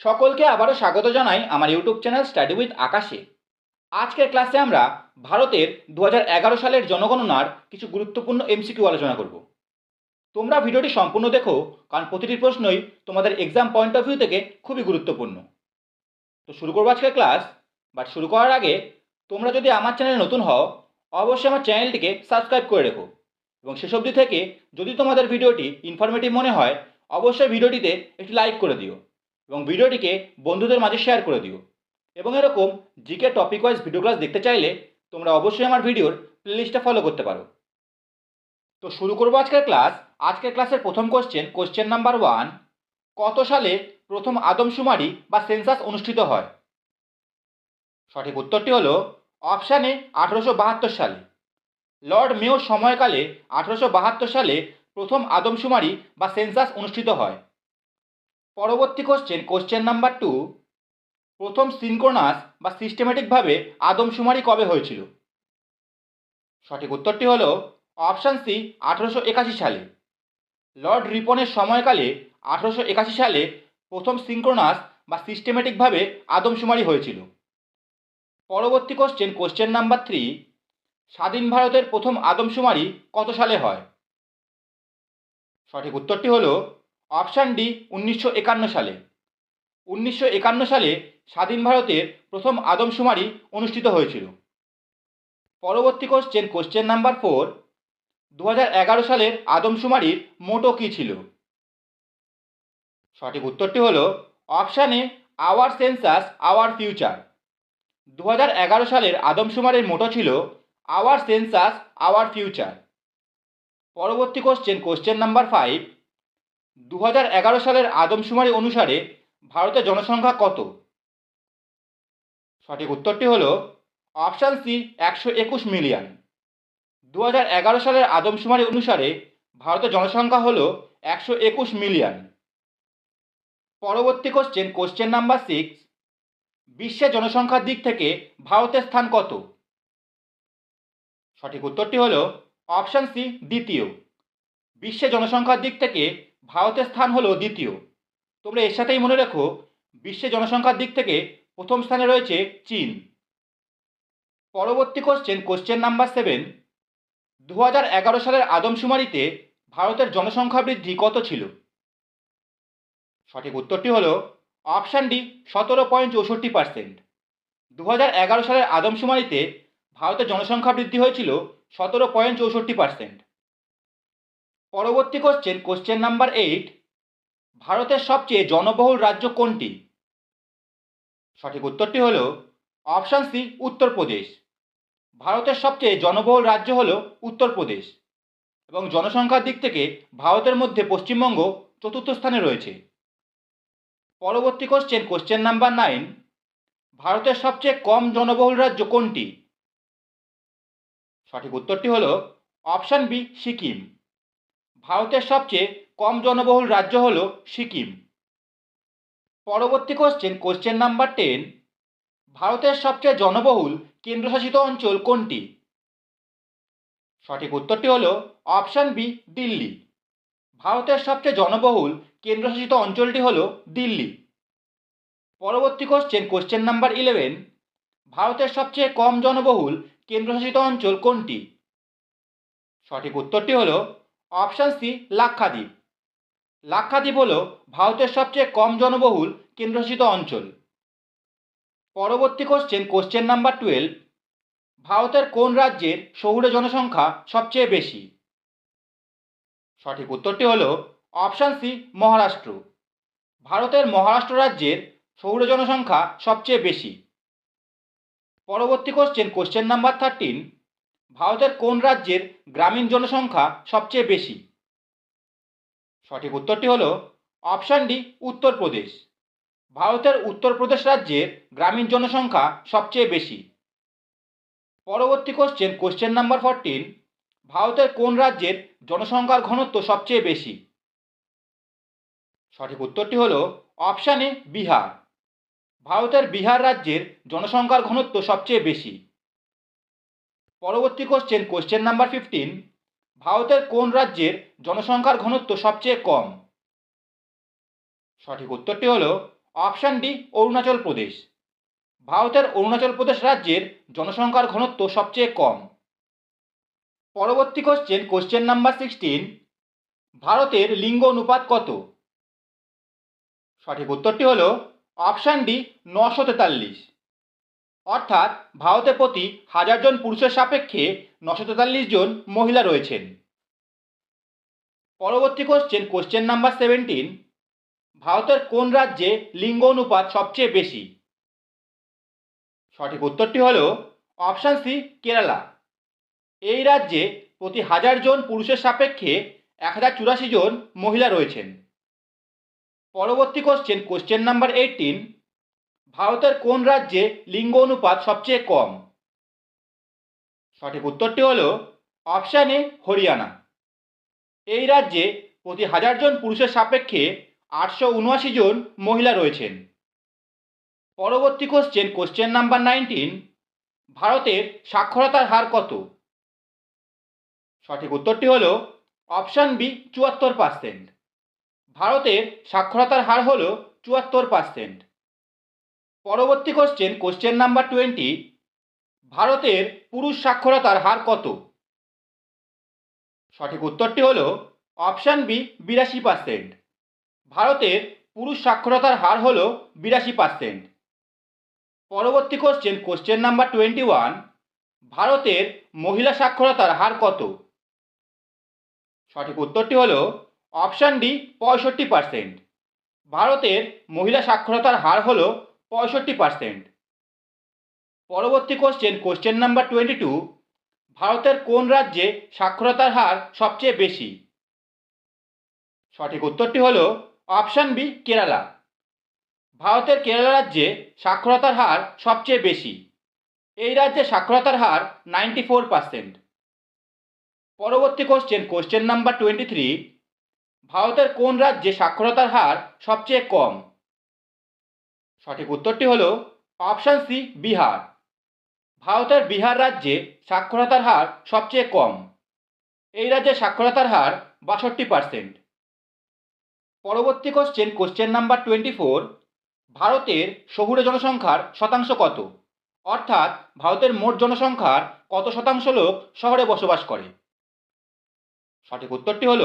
সকলকে আবারও স্বাগত জানাই আমার ইউটিউব চ্যানেল স্টাডি উইথ আকাশে। আজকের ক্লাসে আমরা ভারতের দু হাজার এগারো সালের জনগণনার কিছু গুরুত্বপূর্ণ এমসিকিউ আলোচনা করব। তোমরা ভিডিওটি সম্পূর্ণ দেখো, কারণ প্রতিটি প্রশ্নই তোমাদের এক্সাম পয়েন্ট অফ ভিউ থেকে খুবই গুরুত্বপূর্ণ। তো শুরু করব আজকের ক্লাস বাট শুরু করার আগে তোমরা যদি আমার চ্যানেলে নতুন হও, অবশ্যই আমার চ্যানেলটিকে সাবস্ক্রাইব করে রেখো। এবং শেষ অবধি থেকে যদি তোমাদের ভিডিওটি ইনফরমেটিভ মনে হয়, অবশ্যই ভিডিওটিতে একটি লাইক করে দিও। এবং ভিডিওটিকে বন্ধুদের মাঝে শেয়ার করে দিও। এবং এরকম GK topic wise video class দেখতে চাইলে তোমরা অবশ্যই আমার ভিডিওর প্লেলিস্টটা ফলো করতে পারো। তো শুরু করব আজকের ক্লাস আজকের ক্লাসের প্রথম কোশ্চেন কোশ্চেন নাম্বার ওয়ান কত সালে প্রথম আদমশুমারি বা সেন্সাস অনুষ্ঠিত হয়? সঠিক উত্তরটি হলো অপশানে আঠেরোশো বাহাত্তর সালে। লর্ড মেয়র সময়কালে আঠেরোশো বাহাত্তর সালে প্রথম আদমশুমারি বা সেন্সাস অনুষ্ঠিত হয়। পরবর্তী কোশ্চেন কোশ্চেন নাম্বার টু প্রথম সিনক্রোনাস বা সিস্টেমেটিকভাবে আদমশুমারি কবে হয়েছিল? সঠিক উত্তরটি হল অপশান সি আঠেরোশো একাশি সালে। লর্ড রিপনের সময়কালে আঠেরোশো একাশি সালে প্রথম সিনক্রোনাস বা সিস্টেমেটিকভাবে আদমশুমারি হয়েছিল। পরবর্তী কোশ্চেন কোশ্চেন নাম্বার থ্রি স্বাধীন ভারতের প্রথম আদমশুমারি কত সালে হয়? সঠিক উত্তরটি হলো অপশান ডি উনিশশো একান্ন সালে। উনিশশো একান্ন সালে স্বাধীন ভারতের প্রথম আদমশুমারি অনুষ্ঠিত হয়েছিল। পরবর্তী কোশ্চেন কোশ্চেন নাম্বার ফোর দু এগারো সালের আদমশুমারির মোটো কী ছিল? সঠিক উত্তরটি হল অপশানে আওয়ার সেন্সাস আওয়ার ফিউচার দু এগারো সালের আদমশুমারির মোটো ছিল আওয়ার সেন্সাস আওয়ার ফিউচার পরবর্তী কোশ্চেন কোশ্চেন নাম্বার ফাইভ দু সালের আদমশুমারি অনুসারে ভারতের জনসংখ্যা কত? সঠিক উত্তরটি হলো অপশান সি, একশো একুশ মিলিয়ন। দু সালের আদমশুমারি অনুসারে ভারতের জনসংখ্যা হলো একশো একুশ মিলিয়ন। পরবর্তী কোশ্চেন কোশ্চেন নাম্বার সিক্স বিশ্বের জনসংখ্যার দিক থেকে ভারতের স্থান কত? সঠিক উত্তরটি হলো অপশান সি, দ্বিতীয়। বিশ্বের জনসংখ্যার দিক থেকে ভারতের স্থান হলো দ্বিতীয়। তোমরা এর সাথেই মনে রেখো বিশ্বের জনসংখ্যার দিক থেকে প্রথম স্থানে রয়েছে চীন। পরবর্তী কোশ্চেন কোশ্চেন নাম্বার সেভেন দু সালের আদমশুমারিতে ভারতের জনসংখ্যা বৃদ্ধি কত ছিল? সঠিক উত্তরটি হলো অপশান ডি সতেরো পয়েন্ট চৌষট্টি পার্সেন্ট দু সালের আদমশুমারিতে ভারতের জনসংখ্যা বৃদ্ধি হয়েছিল সতেরো পয়েন্ট চৌষট্টি পার্সেন্ট পরবর্তী কোশ্চেন কোশ্চেন নাম্বার এইট ভারতের সবচেয়ে জনবহুল রাজ্য কোনটি? সঠিক উত্তরটি হল অপশান সি উত্তরপ্রদেশ। ভারতের সবচেয়ে জনবহুল রাজ্য হল উত্তরপ্রদেশ এবং জনসংখ্যার দিক থেকে ভারতের মধ্যে পশ্চিমবঙ্গ চতুর্থ স্থানে রয়েছে। পরবর্তী কোশ্চেন কোশ্চেন নাম্বার নাইন ভারতের সবচেয়ে কম জনবহুল রাজ্য কোনটি? সঠিক উত্তরটি হল অপশান বি সিকিম। ভারতের সবচেয়ে কম জনবহুল রাজ্য হল সিকিম। পরবর্তী কোশ্চেন কোশ্চেন নাম্বার টেন ভারতের সবচেয়ে জনবহুল কেন্দ্রশাসিত অঞ্চল কোনটি? সঠিক উত্তরটি হল অপশান বি দিল্লি। ভারতের সবচেয়ে জনবহুল কেন্দ্রশাসিত অঞ্চলটি হল দিল্লি। পরবর্তী কোশ্চেন কোশ্চেন নাম্বার ইলেভেন ভারতের সবচেয়ে কম জনবহুল কেন্দ্রশাসিত অঞ্চল কোনটি? সঠিক উত্তরটি হল অপশান সি লাক্ষাদ্বীপ লাক্ষাদ্বীপ হল ভারতের সবচেয়ে কম জনবহুল কেন্দ্রশাসিত অঞ্চল। পরবর্তী কোশ্চেন কোশ্চেন নাম্বার টুয়েলভ ভারতের কোন রাজ্যের শহুরে জনসংখ্যা সবচেয়ে বেশি? সঠিক উত্তরটি হল অপশান সি মহারাষ্ট্র। ভারতের মহারাষ্ট্র রাজ্যের শহুরে জনসংখ্যা সবচেয়ে বেশি। পরবর্তী কোশ্চেন কোশ্চেন নাম্বার থার্টিন ভারতের কোন রাজ্যের গ্রামীণ জনসংখ্যা সবচেয়ে বেশি? সঠিক উত্তরটি হল অপশান ডি উত্তরপ্রদেশ ভারতের উত্তরপ্রদেশ রাজ্যের গ্রামীণ জনসংখ্যা সবচেয়ে বেশি। পরবর্তী কোশ্চেন কোশ্চেন নাম্বার ফোরটিন ভারতের কোন রাজ্যের জনসংখ্যার ঘনত্ব সবচেয়ে বেশি? সঠিক উত্তরটি হল অপশানে বিহার। ভারতের বিহার রাজ্যের জনসংখ্যার ঘনত্ব সবচেয়ে বেশি। পরবর্তী কোশ্চেন কোশ্চেন নাম্বার ফিফটিন ভারতের কোন রাজ্যের জনসংখ্যার ঘনত্ব সবচেয়ে কম? সঠিক উত্তরটি হল অপশান ডি অরুণাচল প্রদেশ। ভারতের অরুণাচল প্রদেশ রাজ্যের জনসংখ্যার ঘনত্ব সবচেয়ে কম। পরবর্তী কোশ্চেন কোশ্চেন নাম্বার সিক্সটিন ভারতের লিঙ্গ অনুপাত কত? সঠিক উত্তরটি হল অপশান ডি নশো তেতাল্লিশ। অর্থাৎ ভারতে প্রতি হাজার জন পুরুষের সাপেক্ষে নশো তেতাল্লিশ জন মহিলা রয়েছেন। পরবর্তী কোশ্চেন কোশ্চেন নাম্বার সেভেন্টিন ভারতের কোন রাজ্যে লিঙ্গ অনুপাত সবচেয়ে বেশি? সঠিক উত্তরটি হল অপশান সি কেরালা এই রাজ্যে প্রতি হাজার জন পুরুষের সাপেক্ষে এক হাজার চুরাশি জন মহিলা রয়েছেন। পরবর্তী কোশ্চেন কোশ্চেন নাম্বার এইটিন ভারতের কোন রাজ্যে লিঙ্গ অনুপাত সবচেয়ে কম? সঠিক উত্তরটি হল অপশান এ হরিয়ানা। এই রাজ্যে প্রতি হাজার জন পুরুষের সাপেক্ষে আটশো উনআশি জন মহিলা রয়েছেন। পরবর্তী কোশ্চেন কোশ্চেন নাম্বার নাইনটিন ভারতের সাক্ষরতার হার কত? সঠিক উত্তরটি হল অপশান বি, চুয়াত্তর পার্সেন্ট ভারতের সাক্ষরতার হার হল চুয়াত্তর পার্সেন্ট পরবর্তী কোশ্চেন কোশ্চেন নাম্বার টোয়েন্টি ভারতের পুরুষ সাক্ষরতার হার কত? সঠিক উত্তরটি হল অপশান বি বিরাশি পার্সেন্ট ভারতের পুরুষ সাক্ষরতার হার হল বিরাশি পার্সেন্ট পরবর্তী question question number twenty one ভারতের মহিলা সাক্ষরতার হার কত? সঠিক উত্তরটি হল অপশান ডি পঁয়ষট্টি পার্সেন্ট ভারতের মহিলা সাক্ষরতার হার হল পঁয়ষট্টি পার্সেন্ট পরবর্তী question question number twenty two ভারতের কোন রাজ্যে সাক্ষরতার হার সবচেয়ে বেশি? সঠিক উত্তরটি হল অপশান বি কেরালা। ভারতের কেরালা রাজ্যে সাক্ষরতার হার সবচেয়ে বেশি। এই রাজ্যে সাক্ষরতার হার নাইনটি ফোর পার্সেন্ট পরবর্তী question question number twenty three ভারতের কোন রাজ্যে সাক্ষরতার হার সবচেয়ে কম? সঠিক উত্তরটি হল অপশান সি বিহার। ভারতের বিহার রাজ্যে সাক্ষরতার হার সবচেয়ে কম। এই রাজ্যে সাক্ষরতার হার বাষট্টি পার্সেন্ট পরবর্তী question question number twenty four ভারতের শহুরে জনসংখ্যার শতাংশ কত? অর্থাৎ ভারতের মোট জনসংখ্যার কত শতাংশ লোক শহরে বসবাস করে? সঠিক উত্তরটি হল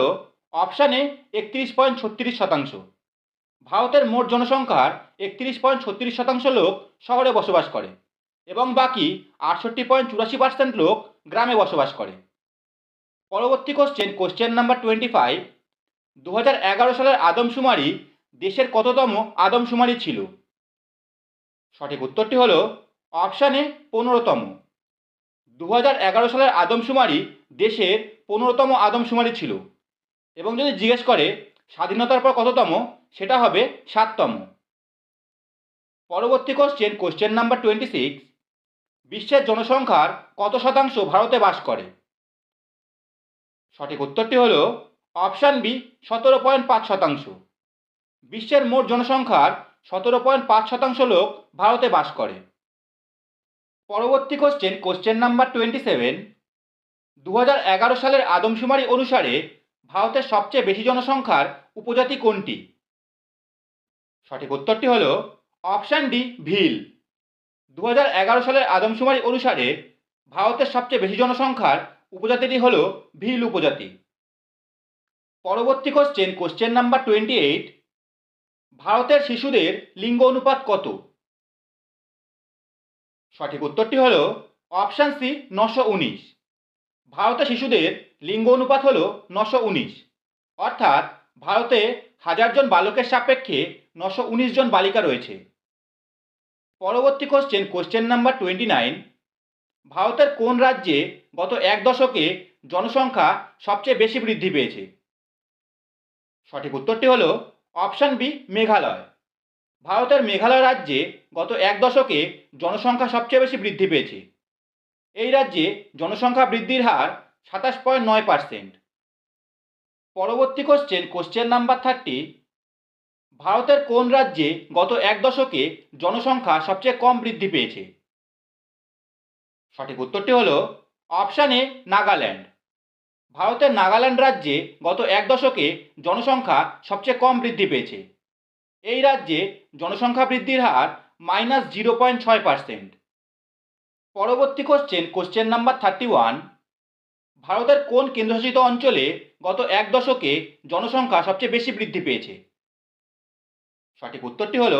অপশানে একত্রিশ পয়েন্ট ছত্রিশ শতাংশ। ভারতের মোট জনসংখ্যার একত্রিশ পয়েন্ট ছত্রিশ শতাংশ লোক শহরে বসবাস করে এবং বাকি আটষট্টি পয়েন্ট চুরাশি পার্সেন্ট লোক গ্রামে বসবাস করে। পরবর্তী question question number twenty five দু হাজার এগারো সালের আদমশুমারি দেশের কততম আদমশুমারি ছিল? সঠিক উত্তরটি হল অপশানে পনেরোতম। দু হাজার এগারো সালের আদমশুমারি দেশের পনেরোতম আদমশুমারি ছিল। এবং যদি জিজ্ঞেস করে স্বাধীনতার পর কততম সেটা হবে সাততম। পরবর্তী question question number twenty six বিশ্বের জনসংখ্যার কত শতাংশ ভারতে বাস করে? সঠিক উত্তরটি হল অপশান বি সতেরো পয়েন্ট পাঁচ শতাংশ। বিশ্বের মোট জনসংখ্যার সতেরো পয়েন্ট পাঁচ শতাংশ লোক ভারতে বাস করে। পরবর্তী question question number twenty seven দু হাজার এগারো সালের আদমশুমারি অনুসারে ভারতের সবচেয়ে বেশি জনসংখ্যার উপজাতি কোনটি? সঠিক উত্তরটি হল অপশান ডি, ভিল। দু হাজার এগারো সালের আদমশুমারি অনুসারে ভারতের সবচেয়ে বেশি জনসংখ্যার উপজাতিটি হল ভিল উপজাতি। পরবর্তী question question number twenty eight ভারতের শিশুদের লিঙ্গ অনুপাত কত? সঠিক উত্তরটি হল অপশান সি, নশো উনিশ। ভারতের শিশুদের লিঙ্গ অনুপাত হল নশো উনিশ। অর্থাৎ ভারতে হাজার জন বালকের সাপেক্ষে নশো উনিশ জন বালিকা রয়েছে। পরবর্তী question question number twenty nine ভারতের কোন রাজ্যে গত এক দশকে জনসংখ্যা সবচেয়ে বেশি বৃদ্ধি পেয়েছে? সঠিক উত্তরটি হল অপশান বি মেঘালয়। ভারতের মেঘালয় রাজ্যে গত এক দশকে জনসংখ্যা সবচেয়ে বেশি বৃদ্ধি পেয়েছে। এই রাজ্যে জনসংখ্যা বৃদ্ধির হার সাতাশ পয়েন্ট নয় পার্সেন্ট পরবর্তী কোশ্চেন কোশ্চেন নাম্বার থার্টি ভারতের কোন রাজ্যে গত এক দশকে জনসংখ্যা সবচেয়ে কম বৃদ্ধি পেয়েছে? সঠিক উত্তরটি হল অপশান এ নাগাল্যান্ড। ভারতের নাগাল্যান্ড রাজ্যে গত এক দশকে জনসংখ্যা সবচেয়ে কম বৃদ্ধি পেয়েছে। এই রাজ্যে জনসংখ্যা বৃদ্ধির হার মাইনাস জিরো পয়েন্ট ছয় পার্সেন্ট পরবর্তী question question number thirty one ভারতের কোন কেন্দ্রশাসিত অঞ্চলে গত এক দশকে জনসংখ্যা সবচেয়ে বেশি বৃদ্ধি পেয়েছে? সঠিক উত্তরটি হল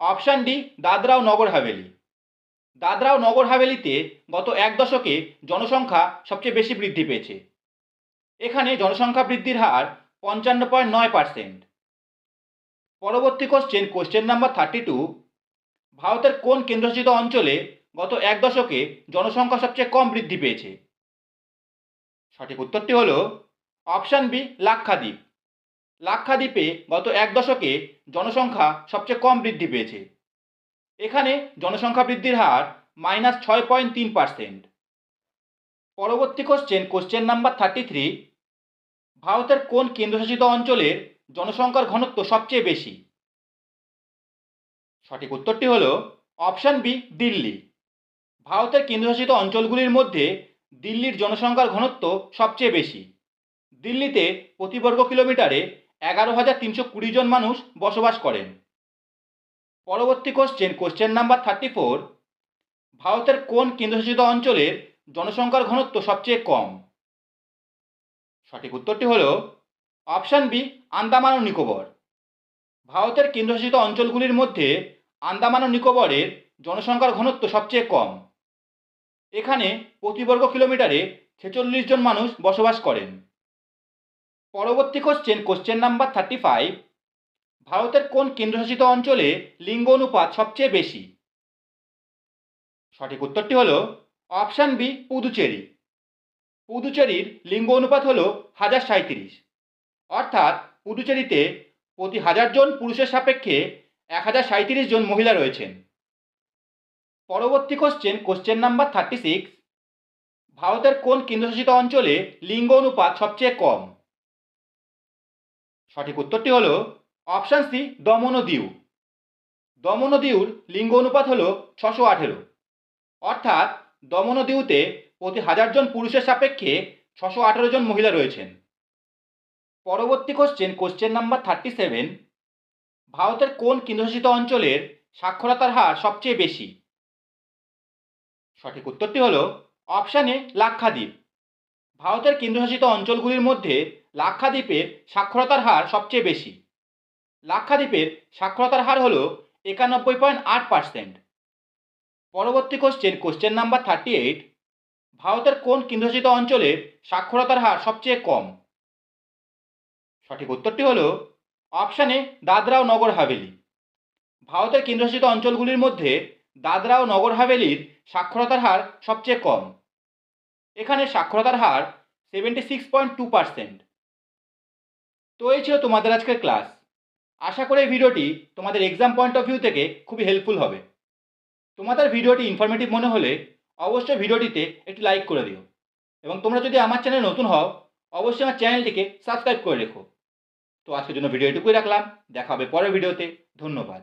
অপশান ডি দাদরা ও নগর হাভেলি। দাদরা ও নগর হাভেলিতে গত এক দশকে জনসংখ্যা সবচেয়ে বেশি বৃদ্ধি পেয়েছে। এখানে জনসংখ্যা বৃদ্ধির হার পঞ্চান্ন পয়েন্ট নয় পার্সেন্ট। পরবর্তী question question number thirty two ভারতের কোন কেন্দ্রশাসিত অঞ্চলে গত এক দশকে জনসংখ্যা সবচেয়ে কম বৃদ্ধি পেয়েছে? সঠিক উত্তরটি হলো অপশান বি, লাক্ষাদ্বীপ। লাক্ষাদ্বীপে গত এক দশকে জনসংখ্যা সবচেয়ে কম বৃদ্ধি পেয়েছে। এখানে জনসংখ্যা বৃদ্ধির হার মাইনাস ছয় পয়েন্ট তিন পার্সেন্ট পরবর্তী question question number thirty three ভারতের কোন কেন্দ্রশাসিত অঞ্চলের জনসংখ্যার ঘনত্ব সবচেয়ে বেশি? সঠিক উত্তরটি হলো অপশান বি, দিল্লি। ভারতের কেন্দ্রশাসিত অঞ্চলগুলির মধ্যে দিল্লির জনসংখ্যার ঘনত্ব সবচেয়ে বেশি। দিল্লিতে প্রতি বর্গ কিলোমিটারে এগারো হাজার তিনশো কুড়ি জন মানুষ বসবাস করেন। পরবর্তী question question number thirty four ভারতের কোন কেন্দ্রশাসিত অঞ্চলের জনসংখ্যার ঘনত্ব সবচেয়ে কম? সঠিক উত্তরটি হল অপশান বি আন্দামান ও নিকোবর। ভারতের কেন্দ্রশাসিত অঞ্চলগুলির মধ্যে আন্দামান ও নিকোবরের জনসংখ্যার ঘনত্ব সবচেয়ে কম। এখানে প্রতি বর্গ কিলোমিটারে ছেচল্লিশ জন মানুষ বসবাস করেন। পরবর্তী question question number thirty five ভারতের কোন কেন্দ্রশাসিত অঞ্চলে লিঙ্গ অনুপাত সবচেয়ে বেশি? সঠিক উত্তরটি হলো অপশান বি পুদুচেরি। পুদুচেরির লিঙ্গ অনুপাত হল হাজার সাঁত্রিশ অর্থাৎ পুদুচেরিতে প্রতি হাজার জন পুরুষের সাপেক্ষে এক হাজার সাঁত্রিশ জন মহিলা রয়েছেন। পরবর্তী question question number thirty six ভারতের কোন কেন্দ্রশাসিত অঞ্চলে লিঙ্গ অনুপাত সবচেয়ে কম? সঠিক উত্তরটি হল অপশান সি দমন দিউ দমন দিউর লিঙ্গ অনুপাত হল ছশো আঠেরো। অর্থাৎ দমন দিউতে প্রতি হাজার জন পুরুষের সাপেক্ষে ছশো আঠেরো জন মহিলা রয়েছেন। পরবর্তী question question number thirty seven ভারতের কোন কেন্দ্রশাসিত অঞ্চলের সাক্ষরতার হার সবচেয়ে বেশি? সঠিক উত্তরটি হলো অপশান এ লাক্ষাদ্বীপ। ভারতের কেন্দ্রশাসিত অঞ্চলগুলির মধ্যে লাক্ষাদ্বীপের সাক্ষরতার হার সবচেয়ে বেশি। লাক্ষাদ্বীপের সাক্ষরতার হার হলো একানব্বই পয়েন্ট আট পার্সেন্ট। পরবর্তী question question number thirty eight ভারতের কোন কেন্দ্রশাসিত অঞ্চলের সাক্ষরতার হার সবচেয়ে কম? সঠিক উত্তরটি হলো অপশানে দাদরা ও নগর হাভেলি। ভারতের কেন্দ্রশাসিত অঞ্চলগুলির মধ্যে দাদরা ও নগর হাভেলির সাক্ষরতার হার সবচেয়ে কম। এখানে সাক্ষরতার হার seventy six point two percent তো এই ছিল তোমাদের আজকের ক্লাস। আশা করি এই ভিডিওটি তোমাদের এক্সাম পয়েন্ট অফ ভিউ থেকে খুবই হেল্পফুল হবে। তোমাদের ভিডিওটি ইনফরমেটিভ মনে হলে অবশ্যই ভিডিওটিতে একটি লাইক করে দিও। এবং তোমরা যদি আমার চ্যানেল নতুন হও, অবশ্যই আমার চ্যানেলটিকে সাবস্ক্রাইব করে রেখো। তো আজকের জন্য ভিডিও এটুকুই রাখলাম। দেখা হবে পরের ভিডিওতে। ধন্যবাদ।